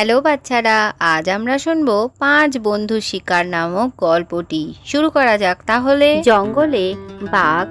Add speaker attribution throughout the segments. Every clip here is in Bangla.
Speaker 1: হ্যালো বাচ্চারা, আজ আমরা শুনব পাঁচ বন্ধু শিকার নামক গল্পটি। শুরু করা যাক তাহলে। জঙ্গলে বাঘ,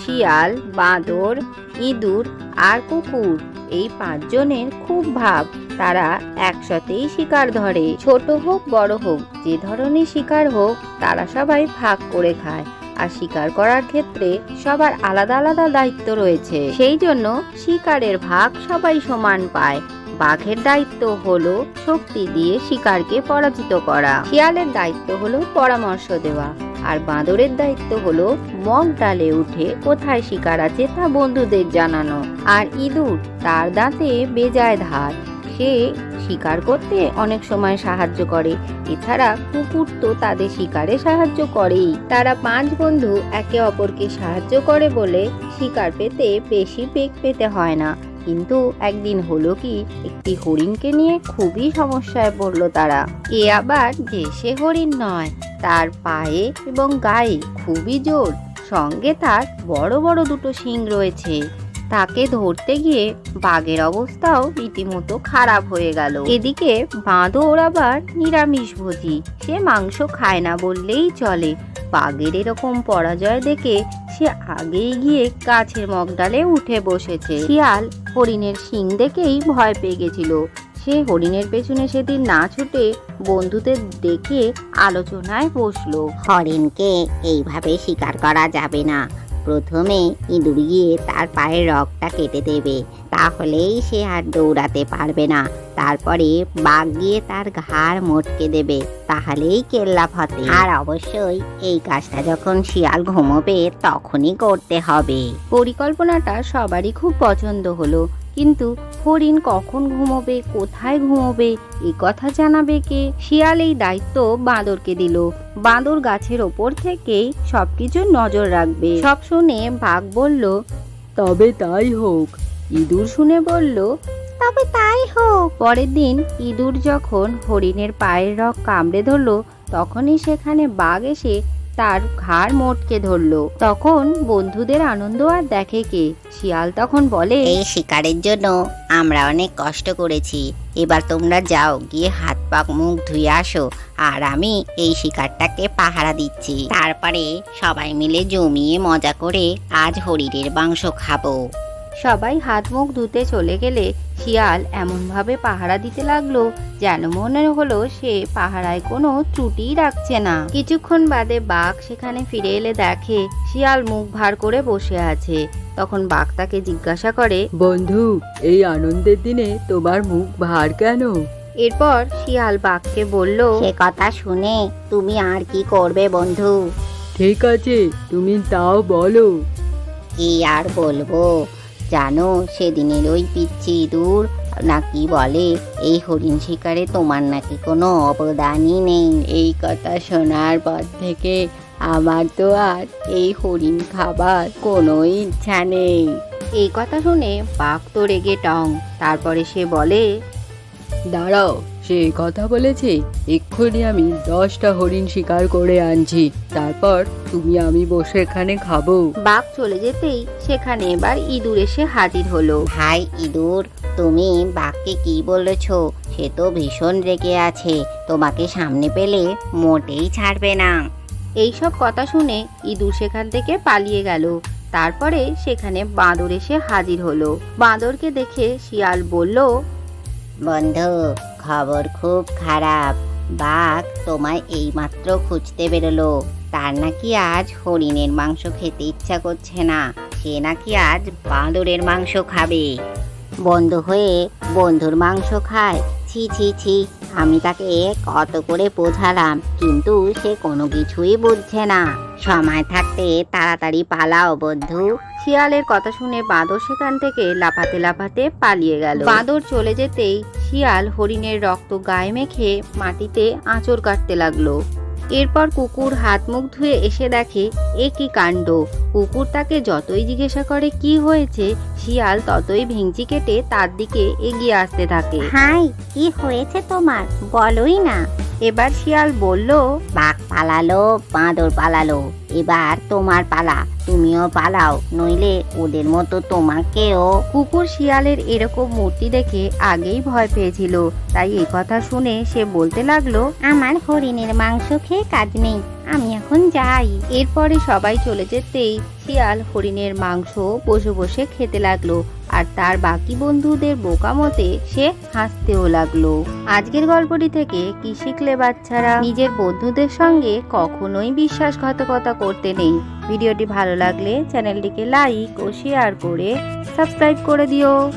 Speaker 1: শিয়াল, বাঁদর, ইঁদুর আর কুকুর এই পাঁচজনের খুব ভাব তারা একসাথেই শিকার ধরে। ছোট হোক, বড় হোক, যে ধরনের শিকার হোক, তারা সবাই ভাগ করে খায়। আর শিকার করার ক্ষেত্রে সবার আলাদা আলাদা দায়িত্ব রয়েছে। সেই জন্য শিকারের ভাগ সবাই সমান পায়। বাঘের দায়িত্ব হলো শক্তি দিয়ে শিকারকে পরাজিত করা। শিয়ালের দায়িত্ব হলো পরামর্শ দেওয়া। আর বাঁদরের দায়িত্ব হলো মগ ডালে উঠে কোথায় শিকার আছে তা বন্ধুদের জানানো। আর ইঁদুর তার দাঁতে বেজায় ধার। সে শিকার করতে অনেক সময় সাহায্য করে। এছাড়া কুকুর তো তাদের শিকারে সাহায্য করেই। তারা পাঁচ বন্ধু একে অপরকে সাহায্য করে বলে শিকার পেতে বেশি বেগ পেতে হয় না। কিন্তু একদিন হলো কি, একটি হরিণকে নিয়ে খুবই সমস্যায় পড়ল তারা। এ আবার যে সে হরিণ নয়, তার পায়ে এবং গায়ে খুবই জোর, সঙ্গে তার বড় বড় দুটো শিং রয়েছে। তাকে ধরতে গিয়ে বাঘের অবস্থাও রীতিমতো খারাপ হয়ে গেল। এদিকে বাঁদর আবার নিরামিষভোজী, সে মাংস খায় না বললেই চলে। বাঘের এরকম পরাজয় দেখে সে আগেই গিয়ে গাছের মগডালে উঠে বসেছে। শিয়াল হরিণের শিং দেখেই ভয় পেয়ে গেছিল। সে হরিণের পেছনে সেদিন না ছুটে বন্ধুদের দেখে আলোচনায় বসল।
Speaker 2: হরিণকে এইভাবে শিকার করা যাবে না। প্রথমে ইঁদুর গিয়ে তার পায়ের রগটা কেটে দেবে। তাহলেই সে আর দৌড়াতে পারবে না। তারপরে বাঘ গিয়ে তার ঘাড় মোটকে দেবে। তাহলেই কেল্লা ফতে আর অবশ্যই এই কাজটা যখন শিয়াল ঘুমোবে, তখনই করতে হবে।
Speaker 1: পরিকল্পনাটা সবারই খুব পছন্দ হলো। কিন্তু হরিণ কখন ঘুমোবে, কোথায় ঘুমোবে, এ কথা জানাবে কে? শিয়াল এই দায়িত্ব বাঁদরকে দিল। বাঁদর গাছের ওপর থেকেই সবকিছুর নজর রাখবে। সব শুনে বাঘ বলল, তবে তাই হোক। ইঁদুর শুনে বলল,
Speaker 2: তবে তাই হোক।
Speaker 1: পরের দিন ইঁদুর যখন হরিণের পায়ের রগ কামড়ে ধরলো, তখনই সেখানে বাঘ এসে তার ঘাড় মোটকে ধরলো। তখন বন্ধুদের আনন্দ আর দেখে কে? শিয়াল তখন বলে,
Speaker 2: এই শিকারের জন্য আমরা অনেক কষ্ট করেছি। এবার তোমরা যাও, গিয়ে হাত পা মুখ ধুয়ে আসো আর আমি এই শিকারটাকে পাহারা দিচ্ছি। তারপরে সবাই মিলে জমিয়ে মজা করে আজ হরিণের মাংস খাব।
Speaker 1: সবাই হাত মুখ ধুতে চলে গেলে শিয়াল এমনভাবে পাহারা দিতে লাগল যেন মনে হলো সে পাহারায় কোনো ত্রুটিই রাখছে না। কিছুক্ষণ বাদে বাঘ সেখানে ফিরে এলে দেখে শিয়াল মুখ ভার করে বসে আছে। তখন বাঘ তাকে জিজ্ঞাসা করে
Speaker 3: বন্ধু এই আনন্দের দিনে তোমার মুখ ভার কেন?
Speaker 1: এরপর শিয়াল বাঘকে বলল
Speaker 2: সে কথা শুনে তুমি আর কি করবে বন্ধু?
Speaker 3: ঠিক আছে তুমি তাও বলো।
Speaker 2: কি আর বলব? জানো, সেদিনের ওই পিচ্ছি দূর নাকি বলে, এই হরিণ শিকারে তোমার নাকি কোনো অবদানই নেই। এই কথা শোনার পর থেকে আমার তো আর এই হরিণ খাবার কোনো ইচ্ছা নেই।
Speaker 1: এই কথা শুনে বাঘ তো রেগে টং। তারপরে সে বলে
Speaker 3: দাঁড়াও সে কথা বলেছে এক্ষুনি আমি দশটা হরিণ শিকার করে আনছি তারপর তুমি আমি বসে এখানে খাব।
Speaker 1: বাঘ চলে যেতেই সেখানে এবার ইঁদুর এসে হাজির হলো।
Speaker 2: ভাই ইঁদুর তুমি বাঘকে কি বলেছ? সে তো ভীষণ রেগে আছে তোমাকে সামনে পেলে মোটেই ছাড়বে না।
Speaker 1: এইসব কথা শুনে ইঁদুর সেখান থেকে পালিয়ে গেল। তারপরে সেখানে বাঁদর এসে হাজির হলো। বাঁদরকে দেখে শিয়াল বলল
Speaker 2: বন্ধু, খবর খুব খারাপ। বাঘ তোমায় এইমাত্র খুঁজতে বেরোলো। তার নাকি আজ হরিণের মাংস খেতে ইচ্ছা করছে না। সে নাকি আজ বাঁদরের মাংস খাবে। বন্ধু হয়ে বন্ধুর মাংস খায়। ছি ছি ছি, আমি তাকে কত করে বোঝালাম, কিন্তু সে কোনো কিছুই বুঝছে না। সময় থাকতে তাড়াতাড়ি পালাও, বন্ধু।
Speaker 1: শিয়ালের কথা শুনে বাঁদর সেখান থেকে লাফাতে লাফাতে পালিয়ে গেল। বাঁদর চলে যেতেই শিয়াল হরিণের রক্ত গায়ে মেখে মাটিতে আঁচড় কাটতে লাগল। এরপর কুকুর হাত মুখ ধুয়ে এসে দেখে এ কি কাণ্ড? কুকুর তাকে যতই জিজ্ঞাসা করে কি হয়েছে শিয়াল ততই ভেঙচি কেটে তার দিকে এগিয়ে আসতে থাকে।
Speaker 2: হাই কি হয়েছে তোমার? বলোই না।
Speaker 1: এবার শিয়াল বলল
Speaker 2: বাঘ পালালো, বাঁদর পালালো। এবার তোমার পালা, তুমিও পালাও, নইলে ওদের মতো তোমাকেও।
Speaker 1: কুকুর শিয়ালের এরকম মূর্তি দেখে আগেই ভয় পেয়েছিল। তাই এই কথা শুনে সে বলতে লাগল,
Speaker 2: আমার হরিণের মাংস খেয়ে কাজ নেই, আমি এখন যাই।
Speaker 1: এরপরে সবাই চলে যেতেই শিয়াল হরিণের মাংস বসে বসে খেতে লাগল। আর তার বাকি বন্ধুদের বোকা মতে সে হাসতেও লাগল। আজকের গল্পটি থেকে কি শিখলে বাচ্চারা? নিজের বন্ধুদের সঙ্গে কখনোই বিশ্বাসঘাতকতা করতে নেই। ভিডিওটি ভালো লাগলে চ্যানেলটিকে লাইক ও শেয়ার করে সাবস্ক্রাইব করে দিও।